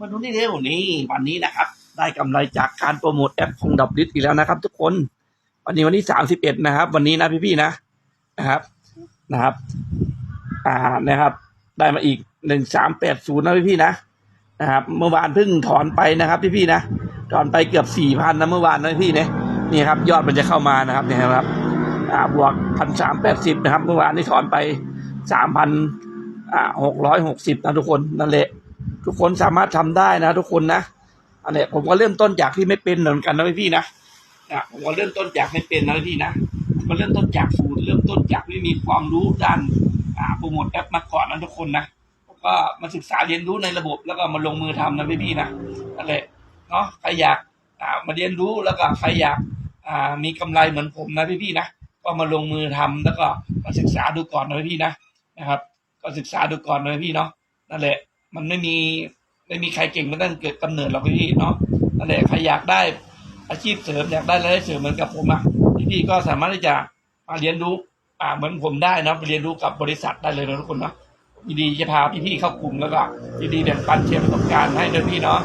มาดูนี่เร็วนี่วันนี้นะครับ ได้กำไรจากการโปรโมทแอปของดับลิทอีกแล้วนะครับ ทุกคน วันนี้วันที่สามสิบเอ็ดนะครับ วันนี้นะพี่ๆนะนะครับนะครับ อ่านะครับ ได้มาอีกหนึ่งสามแปดศูนย์นะพี่ๆนะนะครับเมื่อวานเพิ่งถอนไปนะครับพี่ๆนะถอนไปเกือบสี่พันนะเมื่อวานนะพี่เนะนี่ครับ ยอดมันจะเข้ามานะครับเนี่ยครับ อ่าบวกพันสามแปดสิบนะครับ เมื่อวานที่ถอนไปสามพันอ่าหกร้อยหกสิบนะทุกคนนั่นแหละ ทุกคนสามารถทำได้นะ ทุกคนนะอันเนี้ยผมก็เริ่มต้นจากที่ไม่เป็นเหมือนกันนะพี่นะนะผมก็เริ่มต้นจากไม่เป็นนะพี่นะมก็เริ่มต้นจากศูนย์เริ่มต้นจากไม่มีความรู้ด้านอ่าโปรโมทแอปมาก่อนนะทุกคนนะก็มาศึกษาเรียนรู้ในระบบแล้วก็มาลงมือทำนะพี่ๆนะนั่นแหละเนาะใครอยากอ่ามาเรียนรู้แล้วก็ใครอยากอ่ามีกำไรเหมือนผมนะพี่ๆนะก็มาลงมือทำแล้วก็มาศึกษาดูก่อนนะพี่นะนะครับ ก็ศึกษาดูก่อนนะพี่เนาะนั่นแหละ มันไม่มีไม่มีใครเก่งมาตั้งเกิดกำเนิดหรอกพี่เนาะนั่นแหละใครอยากได้อาชีพเสริมอยากได้รายได้เสริมเหมือนกับผมอะพี่ๆก็สามารถที่จะมาเรียนรู้อ่าเหมือนผมได้นะไปเรียนรู้กับบริษัทได้เลยนะทุกคนเนาะยินดีจะพาพี่ๆเข้ากลุ่มแล้วก็ยินดีแบ่งปันแชร์ประสบการณ์ให้ด้วยพี่เนาะ